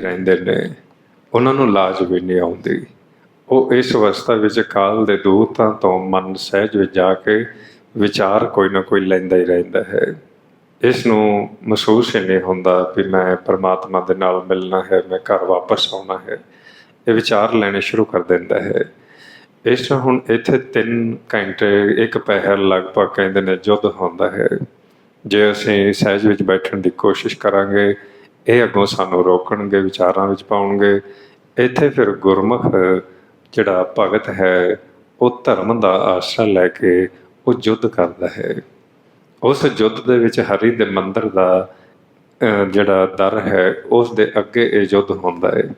ਰਹਿੰਦੇ ਨੇ, ਉਹਨਾਂ ਨੂੰ ਲਾਜ ਵੀ ਨਹੀਂ ਆਉਂਦੀ। ਉਹ ਇਸ ਅਵਸਥਾ ਵਿੱਚ ਕਾਲ ਦੇ ਦੂਤਾਂ ਤੋਂ ਮਨ ਸਹਿਜ ਵਿੱਚ ਜਾ ਕੇ ਵਿਚਾਰ ਕੋਈ ਨਾ ਕੋਈ ਲੈਂਦਾ ਹੀ ਰਹਿੰਦਾ ਹੈ। ਇਸ ਨੂੰ ਮਹਿਸੂਸ ਹੀ ਨਹੀਂ ਹੁੰਦਾ ਵੀ ਮੈਂ ਪਰਮਾਤਮਾ ਦੇ ਨਾਲ ਮਿਲਣਾ ਹੈ, ਮੈਂ ਘਰ ਵਾਪਸ ਆਉਣਾ ਹੈ। ਇਹ ਵਿਚਾਰ ਲੈਣੇ ਸ਼ੁਰੂ ਕਰ ਦਿੰਦਾ ਹੈ। ਇਸ ਨੂੰ ਹੁਣ ਇੱਥੇ 3 ਘੰਟੇ, ਇੱਕ ਪਹਿਰ ਲਗਭਗ ਕਹਿੰਦੇ ਨੇ ਜੁੱਧ ਹੁੰਦਾ ਹੈ। ਜੇ ਅਸੀਂ ਸਹਿਜ ਵਿੱਚ ਬੈਠਣ ਦੀ ਕੋਸ਼ਿਸ਼ ਕਰਾਂਗੇ ਇਹ ਅੱਗੋਂ ਸਾਨੂੰ ਰੋਕਣਗੇ, ਵਿਚਾਰਾਂ ਵਿੱਚ ਪਾਉਣਗੇ। ਇੱਥੇ ਫਿਰ ਗੁਰਮੁਖ ਜਿਹੜਾ ਭਗਤ ਹੈ, ਉਹ ਧਰਮ ਦਾ ਆਸਰਾ ਲੈ ਕੇ ਉਹ ਯੁੱਧ ਕਰਦਾ ਹੈ। ਉਸ ਯੁੱਧ ਦੇ ਵਿੱਚ ਹਰੀ ਦੇ ਮੰਦਰ ਦਾ ਜਿਹੜਾ ਦਰ ਹੈ, ਉਸ ਦੇ ਅੱਗੇ ਇਹ ਯੁੱਧ ਹੁੰਦਾ ਹੈ।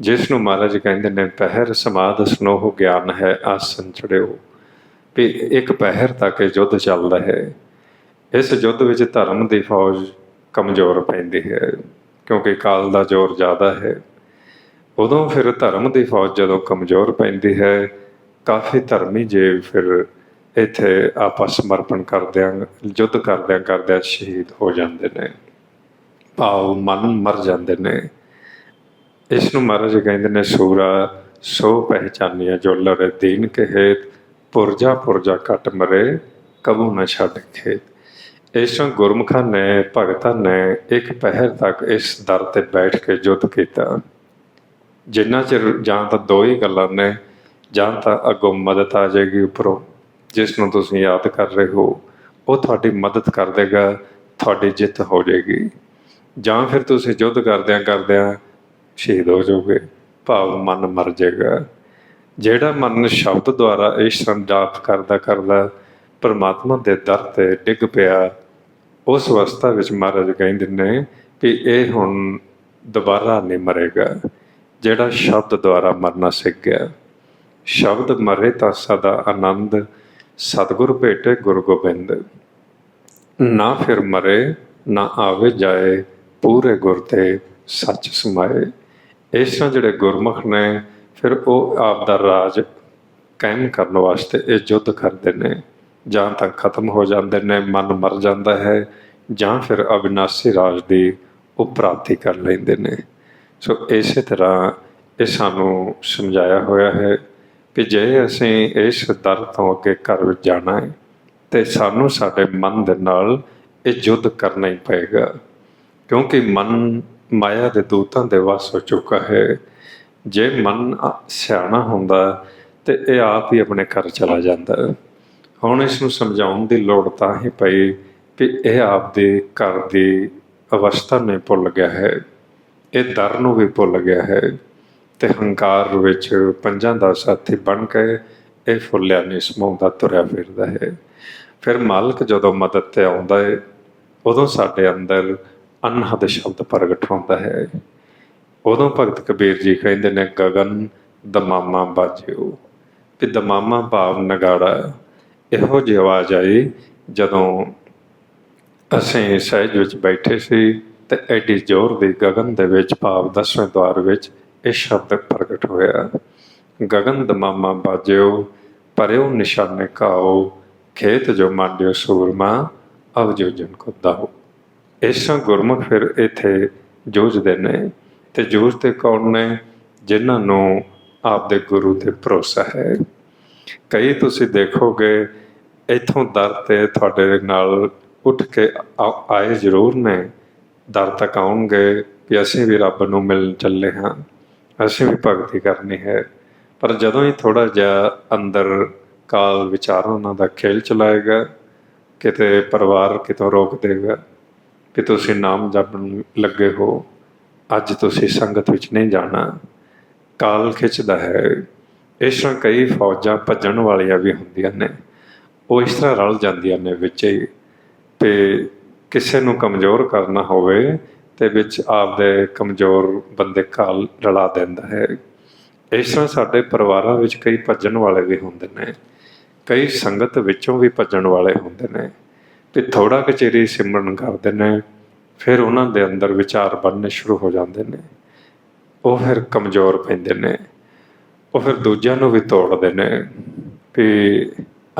ਜਿਸ ਨੂੰ ਮਹਾਰਾਜ ਕਹਿੰਦੇ ਨੇ, ਪਹਿਰ ਸਮਾਦ ਸਨੋਹ ਗਿਆਨ ਹੈ, ਆਸਨ ਚੜਿਓ। ਵੀ ਇੱਕ ਪਹਿਰ ਤੱਕ ਇਹ ਯੁੱਧ ਚੱਲਦਾ ਹੈ। ਇਸ ਯੁੱਧ ਵਿੱਚ ਧਰਮ ਦੀ ਫੌਜ ਕਮਜ਼ੋਰ ਪੈਂਦੀ ਹੈ, ਕਿਉਂਕਿ ਕਾਲ ਦਾ ਜ਼ੋਰ ਜ਼ਿਆਦਾ ਹੈ। ਉਦੋਂ ਫਿਰ ਧਰਮ ਦੀ ਫੌਜ ਜਦੋਂ ਕਮਜ਼ੋਰ ਪੈਂਦੀ ਹੈ, ਕਾਫੀ ਧਰਮੀ ਜੇ ਫਿਰ ਇੱਥੇ ਆਪਸ ਸਮਰਪਣ ਕਰਦਿਆਂ, ਯੁੱਧ ਕਰਦਿਆਂ ਕਰਦਿਆਂ ਸ਼ਹੀਦ ਹੋ ਜਾਂਦੇ ਨੇ। ਭਾਵ ਮਨ ਮਰ ਜਾਂਦੇ ਨੇ। ਇਸ ਨੂੰ ਮਹਾਰਾਜ ਕਹਿੰਦੇ ਨੇ, ਸੂਰਾ, ਸੋ ਪਹਿਚਾਨਿਆ ਜੋ ਲਰੇ ਦੀਨ ਕੇ ਹੇਤ ਪੁਰਜਾ ਪੁਰਜਾ ਕੱਟ ਮਰੇ, ਕਬੂ ਨਾ ਛੱਡ ਖੇਤ। ਇਸ ਨੂੰ ਗੁਰਮੁਖਾਂ ਨੇ, ਭਗਤਾਂ ਨੇ ਇੱਕ ਪਹਿਰ ਤੱਕ ਇਸ ਦਰ ਤੇ ਬੈਠ ਕੇ ਯੁੱਧ ਕੀਤਾ। ਜਿੰਨਾ ਚਿਰ ਜਾਂ ਤਾਂ ਦੋ ਹੀ ਗੱਲਾਂ ਨੇ, ਜਾਂ ਤਾਂ ਅੱਗੋਂ ਮਦਦ ਆ ਜਾਏਗੀ ਉੱਪਰੋਂ, ਜਿਸ ਨੂੰ ਤੁਸੀਂ ਯਾਦ ਕਰ ਰਹੇ ਹੋ, ਉਹ ਤੁਹਾਡੀ ਮਦਦ ਕਰ ਦੇਗਾ, ਤੁਹਾਡੀ ਜਿੱਤ ਹੋ ਜਾਏਗੀ। ਜਾਂ ਫਿਰ ਤੁਸੀਂ ਯੁੱਧ ਕਰਦਿਆਂ ਕਰਦਿਆਂ ਸ਼ਹੀਦ ਹੋ ਜਾਓਗੇ, ਭਾਵ ਮਨ ਮਰ ਜਾਏਗਾ। ਜਿਹੜਾ ਮਨ ਸ਼ਬਦ ਦੁਆਰਾ ਇਸ ਸੰਜਾਤ ਕਰਦਾ ਕਰਦਾ ਪਰਮਾਤਮਾ ਦੇ ਦਰ ਤੇ ਡਿੱਗ ਪਿਆ ਉਸ ਅਵਸਥਾ ਵਿੱਚ ਮਹਾਰਾਜ ਕਹਿੰਦੇ ਨੇ ਕਿ ਇਹ ਹੁਣ ਦੁਬਾਰਾ ਨਹੀਂ ਮਰੇਗਾ, ਜਿਹੜਾ ਸ਼ਬਦ ਦੁਆਰਾ ਮਰਨਾ ਸਿੱਖ ਗਿਆ ਸ਼ਬਦ ਮਰੇ ਤਾਂ ਸਦਾ ਆਨੰਦ, ਸਤਿਗੁਰ ਭੇਟੇ ਗੁਰੂ ਗੋਬਿੰਦ। ਨਾ ਫਿਰ ਮਰੇ, ਨਾ ਆਵੇ ਜਾਏ, ਪੂਰੇ ਗੁਰ ਤੇ ਸੱਚ ਸਮਾਏ। ਇਸ ਤਰ੍ਹਾਂ ਜਿਹੜੇ ਗੁਰਮੁਖ ਨੇ, ਫਿਰ ਉਹ ਆਪ ਦਾ ਰਾਜ ਕਾਇਮ ਕਰਨ ਵਾਸਤੇ ਇਹ ਯੁੱਧ ਕਰਦੇ ਨੇ। ਜਾਂ ਤਾਂ ਖਤਮ ਹੋ ਜਾਂਦੇ ਨੇ, ਮਨ ਮਰ ਜਾਂਦਾ ਹੈ, ਜਾਂ ਫਿਰ ਅਬਿਨਾਸੀ ਰਾਜ ਦੀ ਉਹ ਪ੍ਰਾਪਤੀ ਕਰ ਲੈਂਦੇ ਨੇ। ਸੋ ਇਸੇ ਤਰ੍ਹਾਂ ਇਹ ਸਾਨੂੰ ਸਮਝਾਇਆ ਹੋਇਆ ਹੈ ਕਿ ਜੇ ਅਸੀਂ ਇਸ ਦਰ ਤੋਂ ਅੱਗੇ ਘਰ ਵਿੱਚ ਜਾਣਾ ਹੈ, ਤੇ ਸਾਨੂੰ ਸਾਡੇ ਮਨ ਦੇ ਨਾਲ ਇਹ ਯੁੱਧ ਕਰਨਾ ਹੀ ਪਏਗਾ। ਕਿਉਂਕਿ ਮਨ ਮਾਇਆ ਦੇ ਦੂਤਾਂ ਦੇ ਵਸ ਹੋ ਚੁੱਕਾ ਹੈ। ਜੇ ਮਨ ਸਿਆਣਾ ਹੁੰਦਾ, ਤੇ ਇਹ ਆਪ ਹੀ ਆਪਣੇ ਘਰ ਚਲਾ ਜਾਂਦਾ। ਹੁਣ ਇਸ ਨੂੰ ਸਮਝਾਉਣ ਦੀ ਲੋੜ ਤਾਂ ਹੀ ਪਈ ਕਿ ਇਹ ਆਪ ਘਰ ਦੀ ਅਵਸਥਾ ਨੇ ਭੁੱਲ ਗਿਆ ਹੈ। ਇਹ ਦਰ ਨੂੰ ਵੀ ਭੁੱਲ ਗਿਆ ਹੈ ਤੇ ਹੰਕਾਰ ਵਿੱਚ ਪੰਜਾਂ ਦਾ ਸਾਥੀ ਬਣ ਕੇ ਇਹ ਫੁੱਲਿਆ ਨਹੀਂ ਸਮਾਉਂਦਾ ਤੁਰਿਆ ਫਿਰਦਾ ਹੈ। ਫਿਰ ਮਾਲਕ ਜਦੋਂ ਮਦਦ ਤੇ ਆਉਂਦਾ ਹੈ, ਉਦੋਂ ਸਾਡੇ ਅੰਦਰ ਅਨਹਦ ਸ਼ਬਦ ਪ੍ਰਗਟ ਹੁੰਦਾ ਹੈ। ਉਦੋਂ ਭਗਤ ਕਬੀਰ ਜੀ ਕਹਿੰਦੇ ਨੇ, ਗਗਨ ਦਮਾਮਾ ਬਾਜਿਓ। ਕਿ ਦਮਾਮਾ ਭਾਵ ਨਗਾੜਾ। ਇਹੋ ਜਿਹੀ ਆਵਾਜ਼ ਆਈ ਜਦੋਂ ਅਸੀਂ ਸਹਿਜ ਵਿੱਚ ਬੈਠੇ ਸੀ ਤੇ ਐਡੀ ਜ਼ੋਰ ਦੀ ਗਗਨ ਦੇ ਵਿੱਚ, ਭਾਵ ਦਸਵੇਂ ਦਵਾਰ ਵਿੱਚ ਇਹ ਸ਼ਬਦ ਪ੍ਰਗਟ ਹੋਇਆ। ਗਗਨ ਦਮਾਮਾ ਬਾਜਿਓ, ਪਰਿਓ ਨਿਸ਼ਾਨੇ ਕਾਓ ਖੇਤ ਜੋ ਮਾਂਡਿਓ ਸੂਰਮਾ ਅਵ ਜੋ ਜਨ ਕੋ ਦਾਓ। ਇਸ ਗੁਰਮੁਖ ਫਿਰ ਇੱਥੇ ਜੂਝਦੇ ਨੇ ਤੇ ਜੂਝਦੇ ਕੌਣ ਨੇ? ਜਿਨ੍ਹਾਂ ਨੂੰ ਆਪਦੇ ਗੁਰੂ ਤੇ ਭਰੋਸਾ ਹੈ। ਕਈ ਤੁਸੀਂ ਦੇਖੋਗੇ, ਇੱਥੋਂ ਦਰ ਤੇ ਤੁਹਾਡੇ ਨਾਲ ਉੱਠ ਕੇ ਆ- ਆਏ ਜ਼ਰੂਰ ਨੇ। ਦਰ ਤੱਕ ਆਉਣਗੇ ਕਿ ਅਸੀਂ ਵੀ ਰੱਬ ਨੂੰ ਮਿਲਣ ਚੱਲੇ ਹਾਂ। ਅਸੀਂ ਵੀ ਭਗਤੀ ਕਰਨੀ ਹੈ। ਪਰ ਜਦੋਂ ਹੀ ਥੋੜਾ ਜਿਹਾ ਅੰਦਰ ਕਾਲ ਵਿਚਾਰ ਉਹਨਾਂ ਦਾ ਖੇਲ ਚਲਾਏਗਾ, ਕਿਤੇ ਪਰਿਵਾਰ ਕਿਤੋਂ ਰੋਕ ਦੇਗਾ ਕਿ ਤੁਸੀਂ ਨਾਮ ਜਪਣ ਲੱਗੇ ਹੋ, ਅੱਜ ਤੁਸੀਂ ਸੰਗਤ ਵਿੱਚ ਨਹੀਂ ਜਾਣਾ। ਕਾਲ ਖਿੱਚਦਾ ਹੈ। ਇਸ ਤਰ੍ਹਾਂ ਕਈ ਫੌਜਾਂ ਭੱਜਣ ਵਾਲੀਆਂ ਵੀ ਹੁੰਦੀਆਂ ਨੇ। ਉਹ ਇਸ ਤਰ੍ਹਾਂ ਰਲ ਜਾਂਦੀਆਂ ਨੇ ਵਿੱਚ ਹੀ ਤੇ ਕਿਸੇ ਨੂੰ ਕਮਜ਼ੋਰ ਕਰਨਾ ਹੋਵੇ ਤੇ ਵਿੱਚ ਆਪਦੇ ਕਮਜ਼ੋਰ ਬੰਦੇ ਕਾਲ ਰਲਾ ਦਿੰਦਾ ਹੈ। ਇਸ ਤਰ੍ਹਾਂ ਸਾਡੇ ਪਰਿਵਾਰਾਂ ਵਿੱਚ ਕਈ ਭੱਜਣ ਵਾਲੇ ਵੀ ਹੁੰਦੇ ਨੇ। ਕਈ ਸੰਗਤ ਵਿੱਚੋਂ ਵੀ ਭੱਜਣ ਵਾਲੇ ਹੁੰਦੇ ਨੇ ਤੇ ਥੋੜਾ ਕਚੇਰੀ ਸਿਮਰਨ ਕਰਦੇ ਨੇ, ਫਿਰ ਉਹਨਾਂ ਦੇ ਅੰਦਰ ਵਿਚਾਰ ਬਣਨੇ ਸ਼ੁਰੂ ਹੋ ਜਾਂਦੇ ਨੇ। ਉਹ ਫਿਰ ਕਮਜ਼ੋਰ ਪੈਂਦੇ ਨੇ। ਉਹ ਫਿਰ ਦੂਜਿਆਂ ਨੂੰ ਵੀ ਤੋੜਦੇ ਨੇ ਵੀ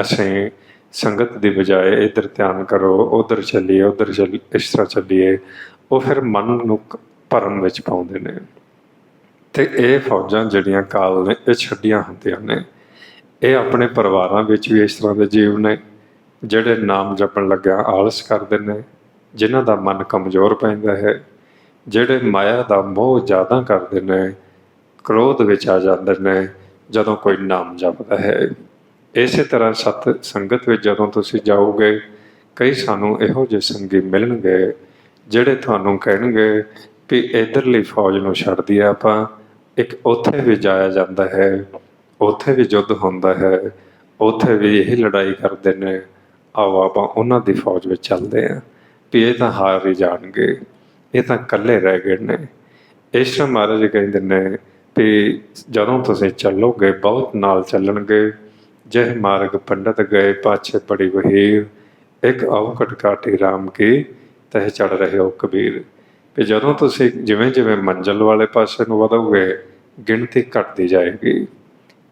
ਅਸੀਂ ਸੰਗਤ ਦੀ ਬਜਾਏ ਇੱਧਰ ਧਿਆਨ ਕਰੋ, ਉਧਰ ਚੱਲੀਏ, ਉਧਰ ਚੱਲ ਇਸ ਤਰ੍ਹਾਂ ਚੱਲੀਏ, ਉਹ ਫਿਰ ਮਨ ਨੂੰ ਕ- ਭਰਮ ਵਿੱਚ ਪਾਉਂਦੇ ਨੇ। ਤੇ ਇਹ ਫੌਜਾਂ ਜਿਹੜੀਆਂ ਕਾਲ ਨੇ, ਇਹ ਛੱਡੀਆਂ ਹੁੰਦੀਆਂ ਨੇ। ਇਹ ਆਪਣੇ ਪਰਿਵਾਰਾਂ ਵਿੱਚ ਵੀ ਇਸ ਤਰ੍ਹਾਂ ਦੇ ਜੀਵ ਨੇ, ਜਿਹੜੇ ਨਾਮ ਜਪਣ ਲੱਗਿਆ ਆਲਸ ਕਰਦੇ ਨੇ, ਜਿਨ੍ਹਾਂ ਦਾ ਮਨ ਕਮਜ਼ੋਰ ਪੈਂਦਾ ਹੈ, ਜਿਹੜੇ ਮਾਇਆ ਦਾ ਮੋਹ ਜ਼ਿਆਦਾ ਕਰਦੇ ਨੇ ਕ੍ਰੋਧ ਵਿੱਚ ਆ ਜਾਂਦੇ ਨੇ, ਜਦੋਂ ਕੋਈ ਨਾਮ ਜਪਦਾ ਹੈ। ਇਸੇ ਤਰ੍ਹਾਂ ਸਤ ਸੰਗਤ ਵਿੱਚ ਜਦੋਂ ਤੁਸੀਂ ਜਾਓਗੇ, ਕਈ ਸਾਨੂੰ ਇਹੋ ਜਿਹੇ ਸੰਗੀ ਮਿਲਣਗੇ, ਜਿਹੜੇ ਤੁਹਾਨੂੰ ਕਹਿਣਗੇ ਵੀ ਇਧਰਲੀ ਫੌਜ ਨੂੰ ਛੱਡ ਦਈਏ ਆਪਾਂ, ਇੱਕ ਉੱਥੇ ਵੀ ਜਾਇਆ ਜਾਂਦਾ ਹੈ, ਉੱਥੇ ਵੀ ਯੁੱਧ ਹੁੰਦਾ ਹੈ, ਉੱਥੇ ਵੀ ਇਹ ਲੜਾਈ ਕਰਦੇ ਨੇ, ਆਓ ਆਪਾਂ ਉਹਨਾਂ ਦੀ ਫੌਜ ਵਿੱਚ ਚੱਲਦੇ ਆਂ ਵੀ ਇਹ ਤਾਂ ਹਾਰ ਹੀ ਜਾਣਗੇ, ਇਹ ਤਾਂ ਇਕੱਲੇ ਰਹਿ ਗਏ ਨੇ। ਇਸ ਤਰ੍ਹਾਂ ਮਹਾਰਾਜ ਕਹਿੰਦੇ ਨੇ ਵੀ ਜਦੋਂ ਤੁਸੀਂ ਚੱਲੋਗੇ, ਬਹੁਤ ਨਾਲ ਚੱਲਣਗੇ। ਜਹ ਮਾਰਗ ਪੰਡਤ ਗਏ, ਪਾਛੇ ਪੜੀ ਵਹੀਰ। ਇੱਕ ਔਕਟ ਕਾਟੀ RAM ਕੀ ਤਹਿ ਚੜ ਰਹੇ ਹੋ ਕਬੀਰ। ਕਿ ਜਦੋਂ ਤੁਸੀਂ ਜਿਵੇਂ ਜਿਵੇਂ ਮੰਜ਼ਲ ਵਾਲੇ ਪਾਸੇ ਨੂੰ ਵਧੋਗੇ, ਗਿਣਤੀ ਘਟਦੀ ਜਾਏਗੀ।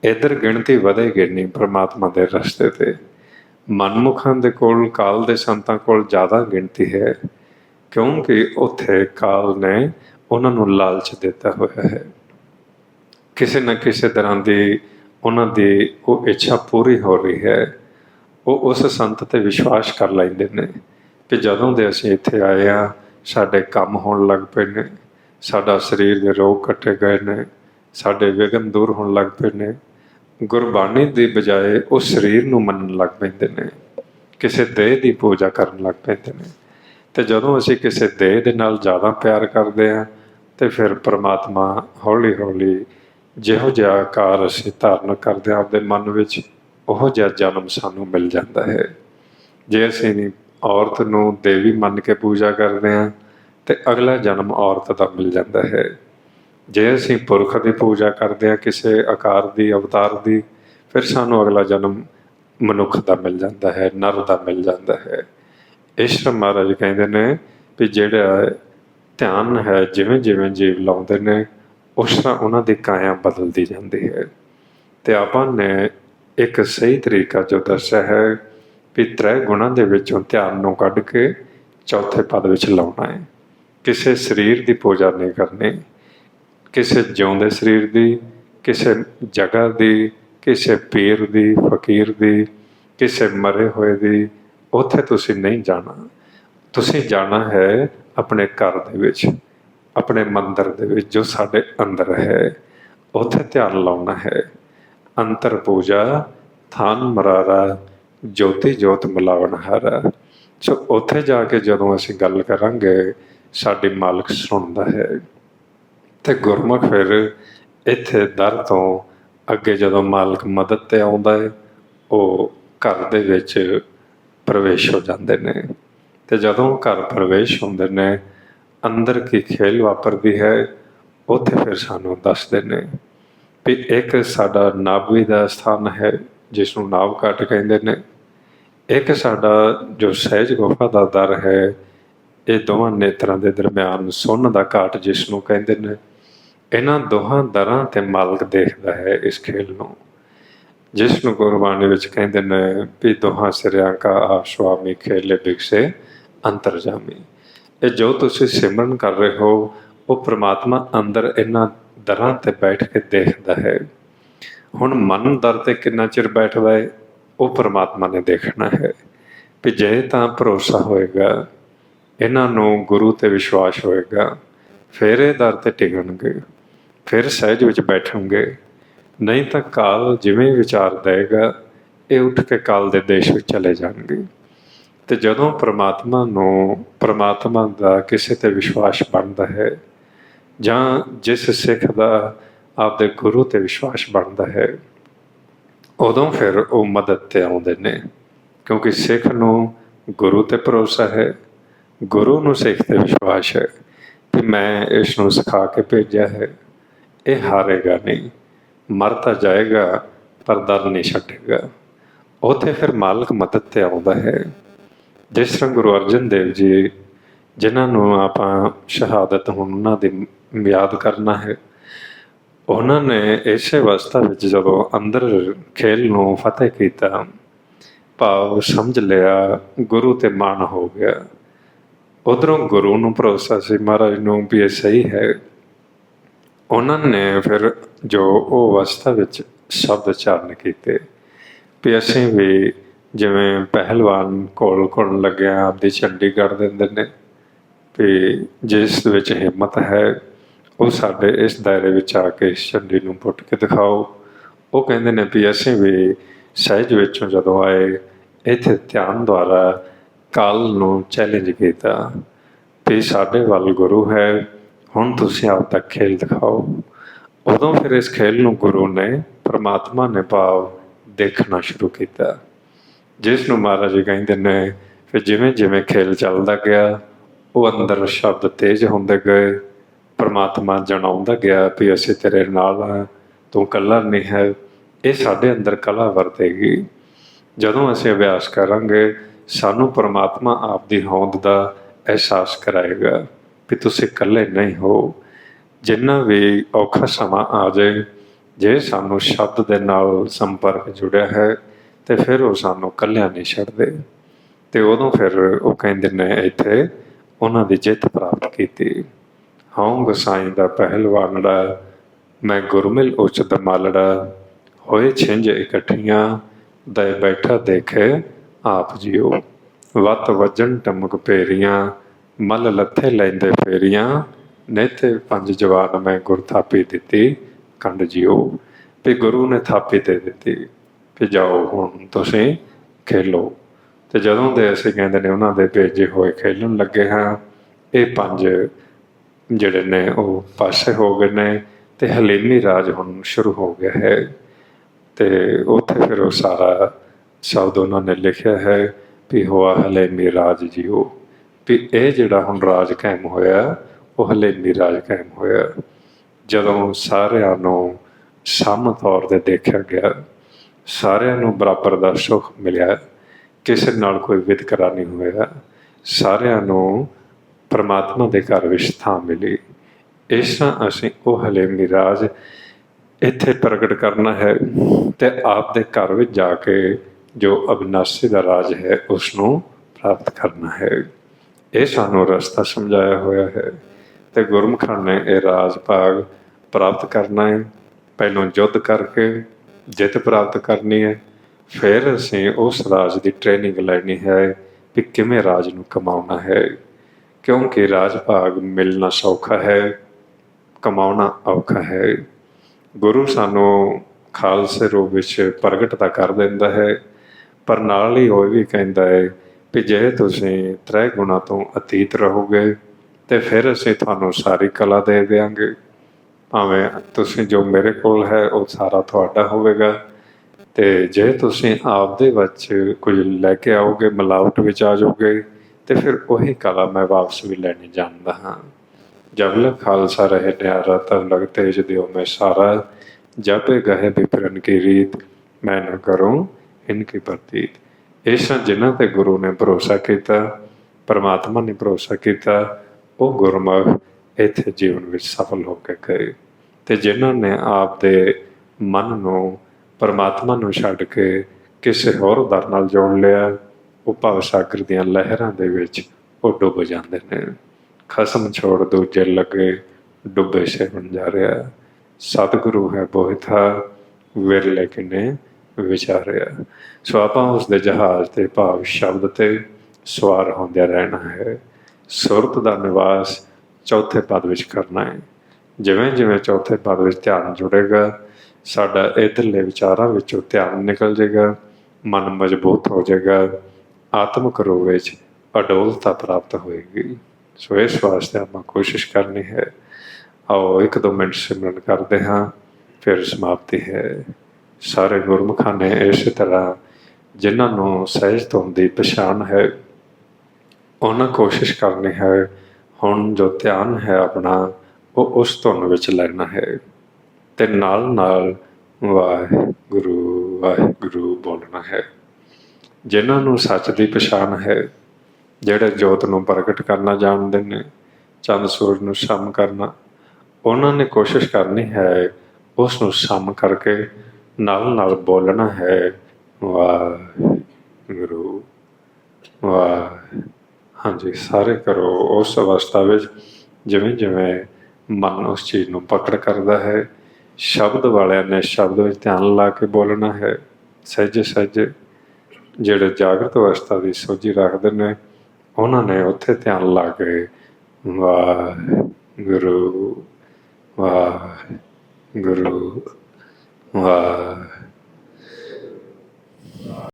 ਇਧਰ ਗਿਣਤੀ ਵਧੇਗੀ ਨਹੀਂ ਪ੍ਰਮਾਤਮਾ ਦੇ ਰਸਤੇ ਤੇ। ਮਨਮੁਖਾਂ ਦੇ ਕੋਲ, ਕਾਲ ਦੇ ਸੰਤਾਂ ਕੋਲ ਜ਼ਿਆਦਾ ਗਿਣਤੀ ਹੈ। ਕਿਉਂਕਿ ਉੱਥੇ ਕਾਲ ਨੇ ਉਹਨਾਂ ਨੂੰ ਲਾਲਚ ਦਿੱਤਾ ਹੋਇਆ ਹੈ। ਕਿਸੇ ਨਾ ਕਿਸੇ ਤਰ੍ਹਾਂ ਦੀ ਉਹਨਾਂ ਦੀ ਉਹ ਇੱਛਾ ਪੂਰੀ ਹੋ ਰਹੀ ਹੈ, ਉਹ ਉਸ ਸੰਤ ਤੇ ਵਿਸ਼ਵਾਸ ਕਰ ਲੈਂਦੇ ਨੇ ਕਿ ਜਦੋਂ ਦੇ ਅਸੀਂ ਇੱਥੇ ਆਏ ਆ ਸਾਡੇ ਕੰਮ ਹੋਣ ਲੱਗ ਪਏ ਨੇ, ਸਾਡਾ ਸਰੀਰ ਦੇ ਰੋਗ ਕੱਟੇ ਗਏ ਨੇ, ਸਾਡੇ ਵਿਗਨ ਦੂਰ ਹੋਣ ਲੱਗ ਪਏ ਨੇ, ਗੁਰਬਾਣੀ ਦੀ ਬਜਾਏ ਉਹ ਸਰੀਰ ਨੂੰ ਮੰਨਣ ਲੱਗ ਪੈਂਦੇ ਨੇ, ਕਿਸੇ ਦੇਹ ਦੀ ਪੂਜਾ ਕਰਨ ਲੱਗ ਪੈਂਦੇ ਨੇ। ਤੇ ਜਦੋਂ ਅਸੀਂ ਕਿਸੇ ਦੇਹ ਦੇ ਨਾਲ ਜ਼ਿਆਦਾ ਪਿਆਰ ਕਰਦੇ ਆ ਤੇ ਫਿਰ ਪ੍ਰਮਾਤਮਾ ਹੌਲੀ ਹੌਲੀ ਜਿਹੋ ਜਿਹਾ ਆਕਾਰ ਅਸੀਂ ਧਾਰਨ ਕਰਦੇ ਹਾਂ ਆਪਦੇ ਮਨ ਵਿੱਚ, ਉਹ ਜਿਹਾ ਜਨਮ ਸਾਨੂੰ ਮਿਲ ਜਾਂਦਾ ਹੈ। ਜੇ ਅਸੀਂ ਔਰਤ ਨੂੰ ਦੇਵੀ ਮੰਨ ਕੇ ਪੂਜਾ ਕਰਦੇ ਹਾਂ, ਤੇ ਅਗਲਾ ਜਨਮ ਔਰਤ ਦਾ ਮਿਲ ਜਾਂਦਾ ਹੈ। ਜੇ ਅਸੀਂ ਪੁਰਖ ਦੀ ਪੂਜਾ ਕਰਦੇ ਹਾਂ, ਕਿਸੇ ਆਕਾਰ ਦੀ, ਅਵਤਾਰ ਦੀ, ਫਿਰ ਸਾਨੂੰ ਅਗਲਾ ਜਨਮ ਮਨੁੱਖ ਦਾ ਮਿਲ ਜਾਂਦਾ ਹੈ, ਨਰ ਦਾ ਮਿਲ ਜਾਂਦਾ ਹੈ। ਇਸ ਮਹਾਰਾਜ ਕਹਿੰਦੇ ਨੇ ਵੀ ਜਿਹੜਾ ਧਿਆਨ ਹੈ ਜਿਵੇਂ ਜਿਵੇਂ ਜੀਵ ਲਾਉਂਦੇ ਨੇ ਉਸ ਤਰ੍ਹਾਂ ਉਹਨਾਂ ਦੀ ਕਾਇਆ ਬਦਲਦੀ ਜਾਂਦੀ ਹੈ। ਤੇ ਆਪਾਂ ਨੇ ਇੱਕ ਸਹੀ ਤਰੀਕਾ ਜੋ ਦੱਸਿਆ ਹੈ ਵੀ ਤ੍ਰੈ ਗੁਣਾਂ ਦੇ ਵਿੱਚੋਂ ਧਿਆਨ ਨੂੰ ਕੱਢ ਕੇ ਚੌਥੇ ਪਦ ਵਿੱਚ ਲਾਉਣਾ ਹੈ। ਕਿਸੇ ਸਰੀਰ ਦੀ ਪੂਜਾ ਨਹੀਂ ਕਰਨੀ, ਕਿਸੇ ਜਿਉਂਦੇ ਸਰੀਰ ਦੀ, ਕਿਸੇ ਜਗ੍ਹਾ ਦੀ, ਕਿਸੇ ਪੀਰ ਦੀ, ਫਕੀਰ ਦੀ, ਕਿਸੇ ਮਰੇ ਹੋਏ ਦੀ, ਉੱਥੇ ਤੁਸੀਂ ਨਹੀਂ ਜਾਣਾ। ਤੁਸੀਂ ਜਾਣਾ ਹੈ ਆਪਣੇ ਘਰ ਦੇ ਵਿੱਚ। ਆਪਣੇ ਮੰਦਰ ਦੇ ਵਿੱਚ ਜੋ ਸਾਡੇ ਅੰਦਰ ਹੈ, ਉੱਥੇ ਧਿਆਨ ਲਾਉਣਾ ਹੈ। ਅੰਤਰ ਪੂਜਾ, ਥਾਨ ਮਰਾਰਾ, ਜੋਤੀ ਜੋਤ ਮਿਲਾਵਣ ਹਾਰਾ। ਸੋ ਉੱਥੇ ਜਾ ਕੇ ਜਦੋਂ ਅਸੀਂ ਗੱਲ ਕਰਾਂਗੇ, ਸਾਡੀ ਮਾਲਕ ਸੁਣਦਾ ਹੈ। ਤੇ ਗੁਰਮੁਖ ਫਿਰ ਇੱਥੇ ਦਰ ਤੋਂ ਅੱਗੇ ਜਦੋਂ ਮਾਲਕ ਮਦਦ ਤੇ ਆਉਂਦਾ ਹੈ, ਉਹ ਘਰ ਦੇ ਵਿੱਚ ਪ੍ਰਵੇਸ਼ ਹੋ ਜਾਂਦੇ ਨੇ। ਤੇ ਜਦੋਂ ਘਰ ਪ੍ਰਵੇਸ਼ ਹੁੰਦੇ ਨੇ ਅੰਦਰ ਕੀ ਖੇਲ ਵਾਪਰਦੀ ਹੈ, ਉੱਥੇ ਫਿਰ ਸਾਨੂੰ ਦੱਸਦੇ ਨੇ ਵੀ ਇੱਕ ਸਾਡਾ ਨਾਭੀ ਦਾ ਸਥਾਨ ਹੈ ਜਿਸ ਨੂੰ ਨਾਭ ਘਾਟ ਕਹਿੰਦੇ ਨੇ। ਇੱਕ ਸਾਡਾ ਜੋ ਸਹਿਜ ਗੁਫਾ ਦਾ ਦਰ ਹੈ, ਇਹ ਦੋਵਾਂ ਨੇਤਰਾਂ ਦੇ ਦਰਮਿਆਨ ਸੁੰਨ ਦਾ ਘਾਟ ਜਿਸ ਨੂੰ ਕਹਿੰਦੇ ਨੇ। ਇਹਨਾਂ ਦੋਹਾਂ ਦਰਾਂ ਤੇ ਮਾਲਕ ਦੇਖਦਾ ਹੈ ਇਸ ਖੇਲ ਨੂੰ ਜਿਸ ਨੂੰ ਗੁਰਬਾਣੀ ਵਿੱਚ ਕਹਿੰਦੇ ਨੇ ਵੀ ਦੋਹਾਂ ਸਿਰਿਆਂ ਕਾ ਆਸ਼ਵਾਮੀ ਖੇਲੇ ਬਿਕਸੇ ਅੰਤਰਜਾਮੀ। ਇਹ ਜੋ ਤੁਸੀਂ ਸਿਮਰਨ ਕਰ ਰਹੇ ਹੋ, ਉਹ ਪ੍ਰਮਾਤਮਾ ਅੰਦਰ ਇਹਨਾਂ ਦਰਾਂ ਤੇ ਬੈਠ ਕੇ ਦੇਖਦਾ ਹੈ। ਹੁਣ ਮਨ ਦਰ ਤੇ ਕਿੰਨਾ ਚਿਰ ਬੈਠਦਾ ਹੈ, ਉਹ ਪ੍ਰਮਾਤਮਾ ਨੇ ਦੇਖਣਾ ਹੈ। ਕਿ ਜੇ ਤਾਂ ਭਰੋਸਾ ਹੋਏਗਾ, ਇਹਨਾਂ ਨੂੰ ਗੁਰੂ ਤੇ ਵਿਸ਼ਵਾਸ ਹੋਏਗਾ, ਫਿਰ ਇਹ ਦਰ ਤੇ ਟਿਕਣਗੇ, ਫਿਰ ਸਹਿਜ ਵਿੱਚ ਬੈਠਣਗੇ। ਨਹੀਂ ਤਾਂ ਕਾਲ ਜਿਵੇਂ ਵਿਚਾਰ ਦੇਗਾ, ਇਹ ਉੱਠ ਕੇ ਕਾਲ ਦੇ ਦੇਸ਼ ਵਿੱਚ ਚਲੇ ਜਾਣਗੇ। ਤੇ ਜਦੋਂ ਪ੍ਰਮਾਤਮਾ ਨੂੰ, ਪ੍ਰਮਾਤਮਾ ਦਾ ਕਿਸੇ ਤੇ ਵਿਸ਼ਵਾਸ ਬਣਦਾ ਹੈ, ਜਾਂ ਜਿਸ ਸਿੱਖ ਦਾ ਆਪਦੇ ਗੁਰੂ ਤੇ ਵਿਸ਼ਵਾਸ ਬਣਦਾ ਹੈ, ਉਦੋਂ ਫਿਰ ਉਹ ਮਦਦ ਤੇ ਆਉਂਦੇ ਨੇ। ਕਿਉਂਕਿ ਸਿੱਖ ਨੂੰ ਗੁਰੂ ਤੇ ਭਰੋਸਾ ਹੈ, ਗੁਰੂ ਨੂੰ ਸਿੱਖ ਤੇ ਵਿਸ਼ਵਾਸ ਹੈ। ਕਿ ਮੈਂ ਇਸ ਨੂੰ ਸਿਖਾ ਕੇ ਭੇਜਿਆ ਹੈ, ਇਹ ਹਾਰੇਗਾ ਨਹੀਂ ਮਰਤਾ ਜਾਏਗਾ, ਪਰ ਦਰ ਨਹੀਂ ਛੱਡੇਗਾ। ਉਥੇ ਫਿਰ ਮਾਲਕ ਮਦਦ ਤੇ ਆਉਂਦਾ ਹੈ। ਜਿਸ ਤਰ੍ਹਾਂ ਗੁਰੂ ਅਰਜਨ ਦੇਵ ਜੀ, ਜਿਨ੍ਹਾਂ ਨੂੰ ਆਪਾਂ ਸ਼ਹਾਦਤ ਹੁਣ ਉਹਨਾਂ ਦੀ ਯਾਦ ਕਰਨਾ ਹੈ, ਉਹਨਾਂ ਨੇ ਇਸੇ ਅਵਸਥਾ ਵਿੱਚ ਜਦੋਂ ਅੰਦਰ ਖੇਲ ਨੂੰ ਫਤਿਹ ਕੀਤਾ, ਭਾਵ ਸਮਝ ਲਿਆ ਗੁਰੂ ਤੇ ਮਾਨ ਹੋ ਗਿਆ। ਉਧਰੋਂ ਗੁਰੂ ਨੂੰ ਭਰੋਸਾ ਸੀ ਮਹਾਰਾਜ ਨੂੰ ਵੀ ਇਹ ਸਹੀ ਹੈ। ਉਹਨਾਂ ਨੇ ਫਿਰ ਜੋ ਉਹ ਅਵਸਥਾ ਵਿੱਚ ਸ਼ਬਦ ਚਾਰਨ ਕੀਤੇ, ਵੀ ਅਸੀਂ ਵੀ ਜਿਵੇਂ ਪਹਿਲਵਾਨ ਕੋਲ ਕੋਲ ਲੱਗਿਆ, ਆਪਦੀ ਝੰਡੀ ਕੱਢ ਦਿੰਦੇ ਨੇ ਵੀ ਜਿਸ ਵਿੱਚ ਹਿੰਮਤ ਹੈ, ਉਹ ਸਾਡੇ ਇਸ ਦਾਇਰੇ ਵਿੱਚ ਆ ਕੇ ਇਸ ਝੰਡੀ ਨੂੰ ਪੁੱਟ ਕੇ ਦਿਖਾਓ। ਉਹ ਕਹਿੰਦੇ ਨੇ ਵੀ ਅਸੀਂ ਵੀ ਸਹਿਜ ਵਿੱਚੋਂ ਜਦੋਂ ਆਏ, ਇੱਥੇ ਧਿਆਨ ਦੁਆਰਾ ਕਾਲ ਨੂੰ ਚੈਲੰਜ ਕੀਤਾ ਵੀ ਸਾਡੇ ਵੱਲ ਗੁਰੂ ਹੈ, ਹੁਣ ਤੁਸੀਂ ਆਪ ਤੱਕ ਖੇਲ ਦਿਖਾਓ। ਉਦੋਂ ਫਿਰ ਇਸ ਖੇਲ ਨੂੰ ਗੁਰੂ ਨੇ, ਪ੍ਰਮਾਤਮਾ ਨੇ ਭਾਵ ਦੇਖਣਾ ਸ਼ੁਰੂ ਕੀਤਾ। ਜਿਸ ਨੂੰ ਮਹਾਰਾਜ ਜੀ ਕਹਿੰਦੇ ਨੇ ਫਿਰ ਜਿਵੇਂ ਜਿਵੇਂ ਖੇਲ ਚੱਲਦਾ ਗਿਆ, ਉਹ ਅੰਦਰ ਸ਼ਬਦ ਤੇਜ਼ ਹੁੰਦੇ ਗਏ, ਪਰਮਾਤਮਾ ਜਣਾਉਂਦਾ ਗਿਆ ਵੀ ਅਸੀਂ ਤੇਰੇ ਨਾਲ ਹਾਂ ਤੂੰ ਕੱਲਾ ਨਹੀਂ ਹੈ। ਇਹ ਸਾਡੇ ਅੰਦਰ ਕਲਾ ਵਰਤੇਗੀ। ਜਦੋਂ ਅਸੀਂ ਅਭਿਆਸ ਕਰਾਂਗੇ, ਸਾਨੂੰ ਪਰਮਾਤਮਾ ਆਪ ਦੀ ਹੋਂਦ ਦਾ ਅਹਿਸਾਸ ਕਰਾਏਗਾ ਵੀ ਤੁਸੀਂ ਇਕੱਲੇ ਨਹੀਂ ਹੋ। ਜਿੰਨਾ ਵੀ ਔਖਾ ਸਮਾਂ ਆ ਜਾਏ, ਜੇ ਸਾਨੂੰ ਸ਼ਬਦ ਦੇ ਨਾਲ ਸੰਪਰਕ ਜੁੜਿਆ ਹੈ ਤੇ ਫਿਰ ਉਹ ਸਾਨੂੰ ਇਕੱਲਿਆਂ ਨਹੀਂ ਛੱਡਦੇ। ਤੇ ਉਦੋਂ ਫਿਰ ਉਹ ਕਹਿੰਦੇ ਨੇ ਇੱਥੇ ਉਹਨਾਂ ਦੀ ਜਿੱਤ ਪ੍ਰਾਪਤ ਕੀਤੀ। ਹਉ ਗਸਾਈ ਦਾ ਪਹਿਲਵਾਨੜਾ, ਮੈਂ ਗੁਰਮਿਲ ਉੱਚ ਦਮਾਲੜਾ ਹੋਏ ਛਿੰਝ ਇਕੱਠੀਆਂ ਦੇ ਬੈਠਾ ਦੇਖੇ ਆਪ ਜਿਉ। ਵਤ ਵਜਣ ਟਮਕ ਪੇਰੀਆਂ, ਮਲ ਲੱਥੇ ਲੈਂਦੇ ਫੇਰੀਆਂ ਨੇਤੇ ਪੰਜ ਜਵਾਨ ਮੈਂ ਗੁਰ ਥਾਪੀ ਦਿੱਤੀ, ਕੰਡ ਜਿਓ ਤੇ ਗੁਰੂ ਨੇ ਥਾਪੀ ਦੇ ਦਿੱਤੀ। ਵੀ ਜਾਓ ਹੁਣ ਤੁਸੀਂ ਖੇਲੋ। ਤੇ ਜਦੋਂ ਦੇ ਅਸੀਂ ਕਹਿੰਦੇ ਨੇ ਉਹਨਾਂ ਦੇ ਭੇਜੇ ਹੋਏ ਖੇਲਣ ਲੱਗੇ ਹਾਂ, ਇਹ ਪੰਜ ਜਿਹੜੇ ਨੇ ਉਹ ਪਾਸੇ ਹੋ ਗਏ ਨੇ ਤੇ ਹਲੇਮੀ ਰਾਜ ਹੁਣ ਸ਼ੁਰੂ ਹੋ ਗਿਆ ਹੈ। ਤੇ ਉੱਥੇ ਫਿਰ ਉਹ ਸਾਰਾ ਸ਼ਬਦ ਉਹਨਾਂ ਨੇ ਲਿਖਿਆ ਹੈ ਵੀ ਹੋਆ ਹਲੇਮੀ ਰਾਜ ਜੀਓ। ਵੀ ਇਹ ਜਿਹੜਾ ਹੁਣ ਰਾਜ ਕਾਇਮ ਹੋਇਆ, ਉਹ ਹਲੇਮੀ ਰਾਜ ਕਾਇਮ ਹੋਇਆ। ਜਦੋਂ ਸਾਰਿਆਂ ਨੂੰ ਸਮ ਤੌਰ ਤੇ ਦੇਖਿਆ ਗਿਆ ਸਾਰਿਆਂ ਨੂੰ ਬਰਾਬਰ ਦਾ ਸੁੱਖ ਮਿਲਿਆ ਕਿਸੇ ਨਾਲ ਕੋਈ ਵਿਤਕਰਾ ਨਹੀਂ ਹੋਇਆ। ਸਾਰਿਆਂ ਨੂੰ ਪਰਮਾਤਮਾ ਦੇ ਘਰ ਵਿੱਚ ਥਾਂ ਮਿਲੀ। ਇਸ ਤਰ੍ਹਾਂ ਅਸੀਂ ਉਹ ਹਲੇਮੀ ਰਾਜ ਇੱਥੇ ਪ੍ਰਗਟ ਕਰਨਾ ਹੈ ਤੇ ਆਪ ਦੇ ਘਰ ਵਿੱਚ ਜਾ ਕੇ ਜੋ ਅਬਿਨਾਸੀ ਦਾ ਰਾਜ ਹੈ ਉਸ ਨੂੰ ਪ੍ਰਾਪਤ ਕਰਨਾ ਹੈ। ਇਹ ਸਾਨੂੰ ਰਸਤਾ ਸਮਝਾਇਆ ਹੋਇਆ ਹੈ ਤੇ ਗੁਰਮੁਖਾਂ ਨੇ ਇਹ ਰਾਜ ਭਾਗ ਪ੍ਰਾਪਤ ਕਰਨਾ ਹੈ। ਪਹਿਲੋਂ ਯੁੱਧ ਕਰਕੇ ਜਿੱਤ ਪ੍ਰਾਪਤ ਕਰਨੀ ਹੈ, ਫਿਰ ਅਸੀਂ ਉਸ ਰਾਜ ਦੀ ਟ੍ਰੇਨਿੰਗ ਲੈਣੀ ਹੈ ਕਿ ਕਿਵੇਂ ਰਾਜ ਨੂੰ ਕਮਾਉਣਾ ਹੈ। ਕਿਉਂਕਿ ਰਾਜ ਭਾਗ ਮਿਲਣਾ ਸੌਖਾ ਹੈ, ਕਮਾਉਣਾ ਔਖਾ ਹੈ। ਗੁਰੂ ਸਾਨੂੰ ਖਾਲਸੇ ਰੂਪ ਵਿੱਚ ਪ੍ਰਗਟ ਤਾਂ ਕਰ ਦਿੰਦਾ ਹੈ, ਪਰ ਨਾਲ ਹੀ ਉਹ ਵੀ ਕਹਿੰਦਾ ਹੈ ਕਿ ਜੇ ਤੁਸੀਂ ਤ੍ਰੈ ਗੁਣਾ ਤੋਂ ਅਤੀਤ ਰਹੋਗੇ, ਤੇ ਫਿਰ ਅਸੀਂ ਤੁਹਾਨੂੰ ਸਾਰੀ ਕਲਾ ਦੇ ਦੇਵਾਂਗੇ ਭਾਵੇਂ ਤੁਸੀਂ ਜੋ ਮੇਰੇ ਕੋਲ ਹੈ, ਉਹ ਸਾਰਾ ਤੁਹਾਡਾ ਹੋਵੇਗਾ। ਤੇ ਜੇ ਤੁਸੀਂ ਆਪਦੇ ਵਿੱਚ ਕੁਝ ਲੈ ਕੇ ਆਓਗੇ, ਮਿਲਾਵਟ ਵਿੱਚ ਆ ਜਾਓਗੇ, ਤੇ ਫਿਰ ਉਹੀ ਕਲਾ ਮੈਂ ਵਾਪਸ ਵੀ ਲੈਣੀ ਜਾਣਦਾ ਹਾਂ। ਜਬ ਲਗ ਖਾਲਸਾ ਰਹੇ ਨਿਆਰਾ ਤਬ ਲਗ ਤੇਜ ਦਿਓ ਮੈਂ ਸਾਰਾ। ਜਬ ਗਏ ਵਿਪਰਨ ਕੀ ਰੀਤ, ਮੈਂ ਨਾ ਕਰੂੰ ਇਨਕੀ ਪ੍ਰਤੀਤ। ਇਸ ਜਿਨ੍ਹਾਂ ਤੇ ਗੁਰੂ ਨੇ ਭਰੋਸਾ ਕੀਤਾ, ਪਰਮਾਤਮਾ ਨੇ ਭਰੋਸਾ ਕੀਤਾ, ਉਹ ਗੁਰਮੁਖ ਇੱਥੇ ਜੀਵਨ ਵਿੱਚ ਸਫਲ ਹੋ ਕੇ ਗਏ। ਤੇ ਜਿਨ੍ਹਾਂ ਨੇ ਆਪ ਦੇ ਮਨ ਨੂੰ, ਪਰਮਾਤਮਾ ਨੂੰ ਛੱਡ ਕੇ ਕਿਸੇ ਹੋਰ ਦਰ ਨਾਲ ਜੋੜ ਲਿਆ, ਉਹ ਭਾਵ ਸਾਗਰ ਦੀਆਂ ਲਹਿਰਾਂ ਦੇ ਵਿੱਚ ਉਹ ਡੁੱਬ ਜਾਂਦੇ ਨੇ। ਖਸਮ ਛੋੜ ਦੂਜੇ ਲੱਗੇ, ਡੁੱਬੇ ਸੇ ਬਣ ਜਾ ਰਿਹਾ। ਸਤਿਗੁਰੂ ਹੈ ਬੋਹਿਥਾ ਵਿਰਲੇ ਕਿਨੇ ਵਿਚਾਰਿਆ। ਸੋ ਆਪਾਂ ਉਸ ਦੇ ਜਹਾਜ਼ ਤੇ ਭਾਵ ਸ਼ਬਦ ਤੇ ਸਵਾਰ ਹੁੰਦਿਆਂ ਰਹਿਣਾ ਹੈ। ਸੁਰਤ ਦਾ ਨਿਵਾਸ ਚੌਥੇ ਪਦ ਵਿੱਚ ਕਰਨਾ ਹੈ। ਜਿਵੇਂ ਜਿਵੇਂ ਚੌਥੇ ਪਦ ਵਿੱਚ ਧਿਆਨ ਜੁੜੇਗਾ, ਸਾਡਾ ਇਧਰਲੇ ਵਿਚਾਰਾਂ ਵਿੱਚੋਂ ਧਿਆਨ ਨਿਕਲ ਜਾਏਗਾ ਮਨ ਮਜ਼ਬੂਤ ਹੋ ਜਾਏਗਾ ਆਤਮਿਕ ਰੂਪ ਵਿੱਚ ਅਡੋਲਤਾ ਪ੍ਰਾਪਤ ਹੋਏਗੀ। ਸੋ ਇਸ ਵਾਸਤੇ ਆਪਾਂ ਕੋਸ਼ਿਸ਼ ਕਰਨੀ ਹੈ। ਆਓ ਇੱਕ ਦੋ ਮਿੰਟ ਸਿਮਰਨ ਕਰਦੇ ਹਾਂ, ਫਿਰ ਸਮਾਪਤੀ ਹੈ। ਸਾਰੇ ਗੁਰਮੁਖਾਂ ਨੇ ਇਸ ਤਰ੍ਹਾਂ ਜਿਨ੍ਹਾਂ ਨੂੰ ਸਹਿਜ ਤੋਂ ਦੀ ਪਛਾਣ ਹੈ, ਉਹਨਾਂ ਕੋਸ਼ਿਸ਼ ਕਰਨੀ ਹੈ, ਹੁਣ ਜੋ ਧਿਆਨ ਹੈ ਆਪਣਾ ਉਹ ਉਸ ਧੁਨ ਵਿੱਚ ਲੈਣਾ ਹੈ। ਤੇ ਨਾਲ ਨਾਲ ਵਾਹਿਗੁਰੂ ਵਾਹਿਗੁਰੂ ਬੋਲਣਾ ਹੈ। ਜਿਨ੍ਹਾਂ ਨੂੰ ਸੱਚ ਦੀ ਪਛਾਣ ਹੈ, ਜਿਹੜੇ ਜੋਤ ਨੂੰ ਪ੍ਰਗਟ ਕਰਨਾ ਜਾਣਦੇ ਨੇ, ਚੰਦ ਸੂਰਜ ਨੂੰ ਸਮ ਕਰਨਾ, ਉਹਨਾਂ ਨੇ ਕੋਸ਼ਿਸ਼ ਕਰਨੀ ਹੈ, ਉਸ ਨੂੰ ਸ਼ਾਮ ਕਰਕੇ ਨਾਲ ਨਾਲ ਬੋਲਣਾ ਹੈ, ਵਾਹਿਗੁਰੂ, ਵਾਹ, ਹਾਂਜੀ, ਸਾਰੇ ਕਰੋ ਉਸ ਅਵਸਥਾ ਵਿੱਚ ਜਿਵੇਂ ਜਿਵੇਂ ਮਨ ਉਸ ਚੀਜ਼ ਨੂੰ ਪਕੜ ਕਰਦਾ ਹੈ। ਸ਼ਬਦ ਵਾਲਿਆਂ ਨੇ ਸ਼ਬਦ ਵਿੱਚ ਧਿਆਨ ਲਾ ਕੇ ਬੋਲਣਾ ਹੈ। ਸਹਿਜ ਸਹਿਜ ਜਿਹੜੇ ਜਾਗਰਤ ਅਵਸਥਾ ਦੀ ਸੋਝੀ ਰੱਖਦੇ ਨੇ, ਉਹਨਾਂ ਨੇ ਉੱਥੇ ਧਿਆਨ ਲਾ ਕੇ ਵਾਹਿਗੁਰੂ ਵਾਹਿਗੁਰੂ ਵਾਹਿਗੁਰੂ